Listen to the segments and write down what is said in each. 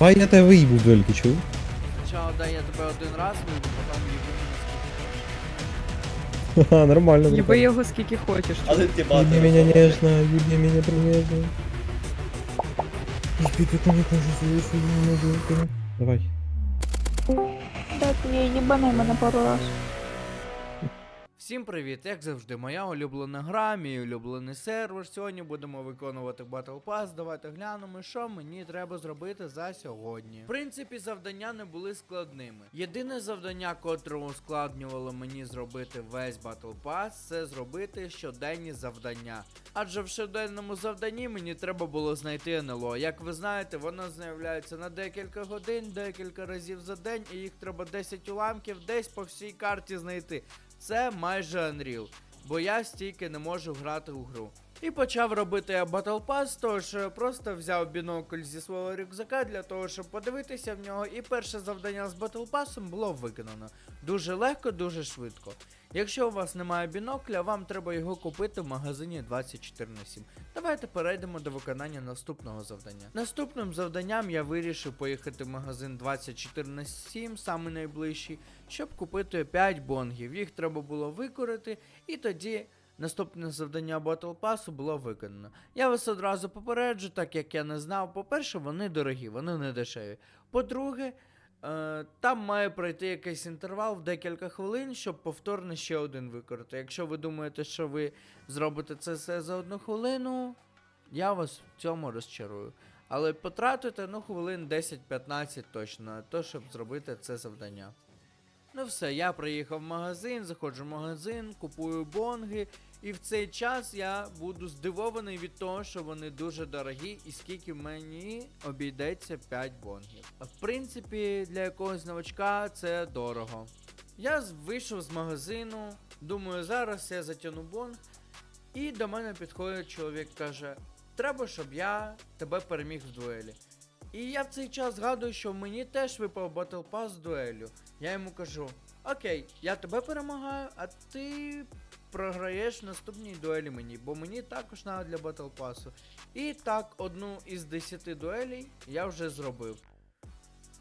А я тебе виїбу в дуельки, чув? Спочатку дай я тебе один раз вийду, потім їбу Ха, нормально. Їби нормально. його скільки хочеш. Але ти Еби бати. меня нежно, еби меня прилежно. Еби как они тоже слышу, не могу. Давай. Да, ти їбани мене пару раз. Всім привіт! Як завжди, моя улюблена гра, мій улюблений сервер. Сьогодні будемо виконувати Battle Pass. Давайте глянемо, що мені треба зробити за сьогодні. В принципі, завдання не були складними. Єдине завдання, котре ускладнювало мені зробити весь Battle Pass, це зробити щоденні завдання. Адже в щоденному завданні мені треба було знайти НЛО. Як ви знаєте, воно з'являється на декілька годин, декілька разів за день, і їх треба 10 уламків десь по всій карті знайти. Це майже Unreal, бо я стільки не можу грати у гру. І почав робити Battle Pass, тож е, просто взяв бінокль зі свого рюкзака для того, щоб подивитися в нього. І перше завдання з Battle Pass було виконано. Дуже легко, дуже швидко. Якщо у вас немає бінокля, вам треба його купити в магазині 24 на 7. Давайте перейдемо до виконання наступного завдання. Наступним завданням я вирішив поїхати в магазин 24 на 7, саме найближчий, щоб купити 5 бонгів. Їх треба було викорити, і тоді наступне завдання Battle Pass було виконано. Я вас одразу попереджу, так як я не знав. По-перше, вони дорогі, вони не дешеві. По-друге, Е, там має пройти якийсь інтервал в декілька хвилин, щоб повторно ще один викорити. Якщо ви думаєте, що ви зробите це все за одну хвилину, я вас в цьому розчарую. Але потратите ну хвилин 10-15 точно на те, щоб зробити це завдання. Ну все, я приїхав в магазин, заходжу в магазин, купую бонги, і в цей час я буду здивований від того, що вони дуже дорогі, і скільки мені обійдеться 5 бонгів. В принципі, для якогось новачка це дорого. Я вийшов з магазину, думаю, зараз я затягну бонг, і до мене підходить чоловік, каже: Треба, щоб я тебе переміг в дуелі. І я в цей час згадую, що мені теж випав Battle Pass з дуелю. Я йому кажу: Окей, я тебе перемагаю, а ти програєш в наступній дуелі мені, бо мені також треба для Battle Pass. І так, одну із 10 дуелей я вже зробив.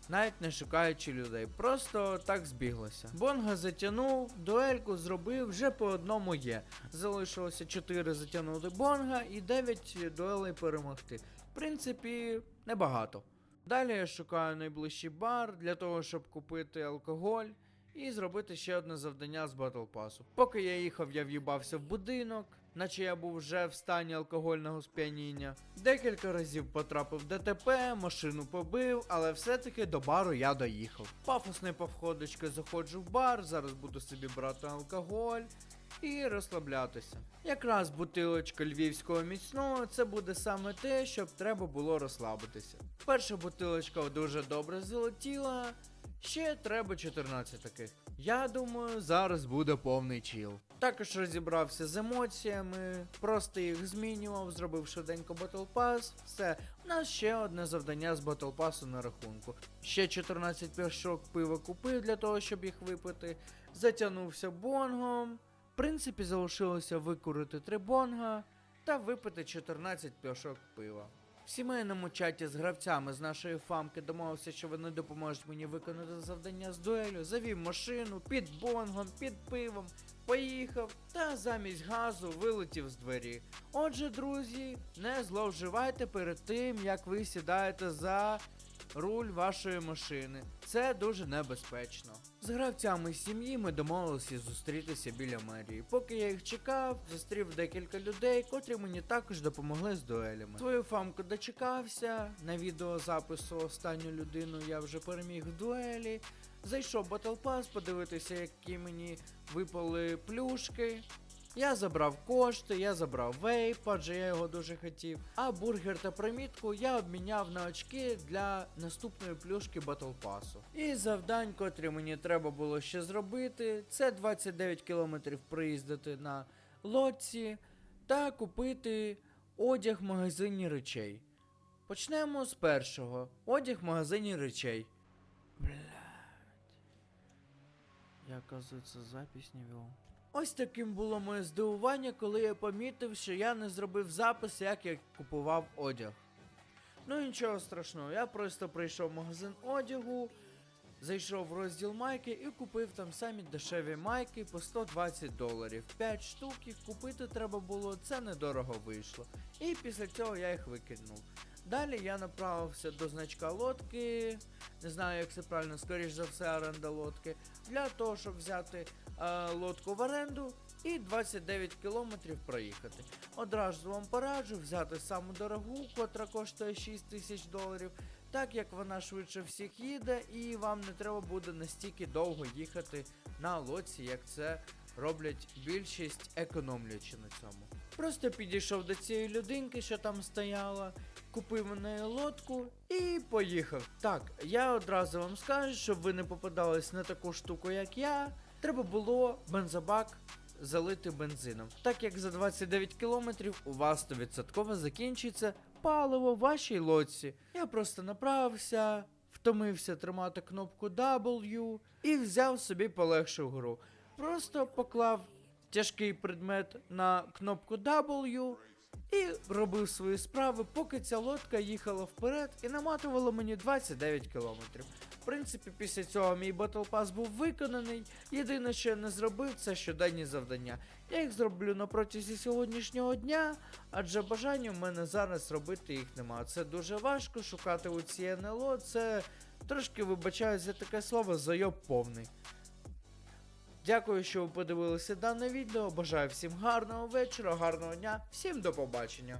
Навіть не шукаючи людей, просто так збіглося. Бонга затягнув, дуельку зробив, вже по одному є. Залишилося 4 затягнути бонга і 9 дуелей перемогти. В принципі, небагато. Далі я шукаю найближчий бар для того, щоб купити алкоголь і зробити ще одне завдання з Battle Pass. Поки я їхав, я в'їбався в будинок, наче я був вже в стані алкогольного сп'яніння. Декілька разів потрапив в ДТП, машину побив, але все-таки до бару я доїхав. Пафосний повходочки заходжу в бар, зараз буду собі брати алкоголь. І розслаблятися. Якраз бутилочка львівського міцного це буде саме те, щоб треба було розслабитися. Перша бутилочка дуже добре залетіла, ще треба 14 таких. Я думаю, зараз буде повний чіл. Також розібрався з емоціями, просто їх змінював, зробив швиденько Battle Pass. Все, у нас ще одне завдання з Battle Pass на рахунку. Ще 14 пляшок пива купив для того, щоб їх випити. Затягнувся бонгом. Принципі, залишилося викурити 3 бонга та випити 14 пляшок пива. В сімейному чаті з гравцями з нашої фамки домовився, що вони допоможуть мені виконати завдання з дуелю, завів машину під бонгом, під пивом, поїхав та замість газу вилетів з двері. Отже, друзі, не зловживайте перед тим, як ви сідаєте за руль вашої машини. Це дуже небезпечно. З гравцями сім'ї ми домовилися зустрітися біля мерії. Поки я їх чекав, зустрів декілька людей, котрі мені також допомогли з дуелями. Свою фамку дочекався. На відеозапису останню людину я вже переміг в дуелі. Зайшов в Battle подивитися, які мені випали плюшки. Я забрав кошти, я забрав вейп, адже я його дуже хотів. А бургер та примітку я обміняв на очки для наступної плюшки Battle Pass. І завдань, котрі мені треба було ще зробити, це 29 кілометрів проїздити на лодці та купити одяг в магазині речей. Почнемо з першого. Одяг в магазині речей. Блядь. Я, оказується, запись не вел. Ось таким було моє здивування, коли я помітив, що я не зробив запис, як я купував одяг. Ну нічого страшного, я просто прийшов в магазин одягу, зайшов в розділ майки і купив там самі дешеві майки по 120 доларів. 5 штук їх купити треба було, це недорого вийшло. І після цього я їх викинув. Далі я направився до значка лодки, не знаю, як це правильно, скоріш за все, оренда лодки, для того, щоб взяти лодку в оренду і 29 кілометрів проїхати. Одразу вам пораджу взяти саму дорогу, котра коштує 6 тисяч доларів, так як вона швидше всіх їде, і вам не треба буде настільки довго їхати на лодці, як це роблять більшість, економлячи на цьому. Просто підійшов до цієї людинки, що там стояла, купив у неї лодку і поїхав. Так, я одразу вам скажу, щоб ви не попадались на таку штуку, як я. Треба було бензобак залити бензином. Так як за 29 кілометрів у вас 100% закінчиться паливо в вашій лодці. Я просто направився, втомився тримати кнопку W і взяв собі полегшу гру. Просто поклав тяжкий предмет на кнопку W і робив свої справи, поки ця лодка їхала вперед і наматувала мені 29 кілометрів. Принципі, після цього мій Battle Pass був виконаний. Єдине, що я не зробив, це щоденні завдання. Я їх зроблю на сьогоднішнього дня, адже бажання в мене зараз робити їх нема. Це дуже важко шукати у ці НЛО. Це трошки вибачаю за таке слово, зайоб повний. Дякую, що ви подивилися дане відео. Бажаю всім гарного вечора, гарного дня, всім до побачення.